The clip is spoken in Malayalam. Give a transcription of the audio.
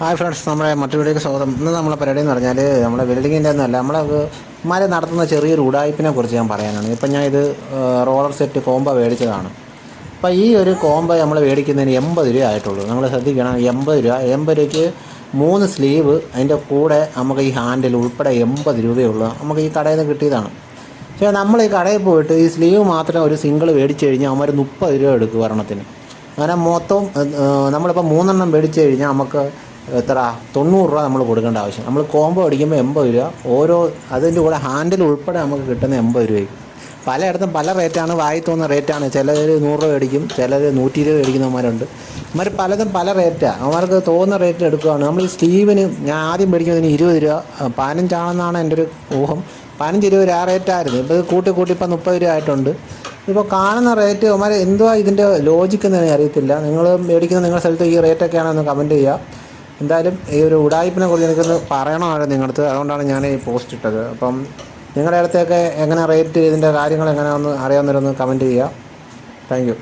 ഹായ് ഫ്രണ്ട്സ് നമ്മുടെ മറ്റു വീഡിയോക്ക് സ്വാഗതം. ഇന്ന് നമ്മളെ പരിപാടി എന്ന് പറഞ്ഞാൽ നമ്മുടെ വെൽഡിങ്ങിന്റെ ഒന്നുമല്ല നമ്മളെ മല നടത്തുന്ന ചെറിയൊരു ഉടായ്പിനെ കുറിച്ച് ഞാൻ പറയാനാണ്. ഇപ്പം ഞാൻ ഇത് റോളർ സെറ്റ് കോമ്പ മേടിച്ചതാണ്. അപ്പോൾ ഈ ഒരു കോമ്പ നമ്മൾ മേടിക്കുന്നതിന് എൺപത് രൂപ ആയിട്ടുള്ളൂ. നമ്മൾ ശ്രദ്ധിക്കണം എൺപത് രൂപ. എൺപത് രൂപയ്ക്ക് മൂന്ന് സ്ലീവ് അതിന്റെ കൂടെ നമുക്ക് ഈ ഹാൻഡിൽ ഉൾപ്പെടെ എൺപത് രൂപയുള്ളൂ. നമുക്ക് ഈ കടയിൽ നിന്ന് കിട്ടിയതാണ്. പക്ഷേ നമ്മൾ ഈ കടയിൽ പോയിട്ട് ഈ സ്ലീവ് മാത്രം ഒരു സിംഗിൾ മേടിച്ച് കഴിഞ്ഞാൽ അവന്മാർ മുപ്പത് രൂപ എടുക്കും വരണത്തിന് അങ്ങനെ മൊത്തം നമ്മളിപ്പോൾ മൂന്നെണ്ണം മേടിച്ച് കഴിഞ്ഞാൽ നമുക്ക് എത്ര? തൊണ്ണൂറ് രൂപ നമ്മൾ കൊടുക്കേണ്ട ആവശ്യം. നമ്മൾ കോംബോ അടിക്കുമ്പോൾ എൺപത് രൂപ. ഓരോ അതിന്റെ കൂടെ ഹാൻഡിൽ ഉൾപ്പെടെ നമുക്ക് കിട്ടുന്ന എൺപത് രൂപയ്ക്ക് പലയിടത്തും പല റേറ്റാണ് വായി തോന്നുന്ന റേറ്റാണ് ചിലർ നൂറ് രൂപ മേടിക്കും. ചിലർ നൂറ്റി ഇരുപത് മേടിക്കുന്നവന്മാരുണ്ട് ഇവർ പലതും പല റേറ്റാണ് അവന്മാർക്ക് തോന്നുന്ന റേറ്റ് എടുക്കുകയാണ്. നമ്മൾ ഈ സ്റ്റീവിന് ഞാൻ ആദ്യം മേടിക്കുന്നതിന് ഇരുപത് രൂപ. പതിനഞ്ചാണെന്നാണ് എന്റെ ഒരു ഊഹം. പതിനഞ്ച് ഇരുപത് രൂപ ആ റേറ്റായിരുന്നു ഇപ്പോൾ കൂട്ടി കൂട്ടി ഇപ്പം മുപ്പത് രൂപ ആയിട്ടുണ്ട്. ഇപ്പോൾ കാണുന്ന റേറ്റ് അവന്മാർ എന്തുവാ ഇതിന്റെ ലോജിക്ക് എന്ന് അറിയത്തില്ല. നിങ്ങൾ മേടിക്കുന്ന നിങ്ങളുടെ സ്ഥലത്ത് ഈ റേറ്റൊക്കെയാണെന്ന് കമന്റ് ചെയ്യുക എന്തായാലും ഈ ഒരു ഉടായ്പിനെ കുറിച്ച് എനിക്കൊന്ന് പറയണമായിരുന്നു നിങ്ങളുടെ അടുത്ത് അതുകൊണ്ടാണ് ഞാൻ ഈ പോസ്റ്റ് ഇട്ടത്. അപ്പം നിങ്ങളുടെ അടുത്തൊക്കെ എങ്ങനെ റേറ്റ് ഇതിന്റെ കാര്യങ്ങൾ എങ്ങനെയാണെന്ന് അറിയാവുന്നവരൊന്ന് കമന്റ് ചെയ്യുക. താങ്ക്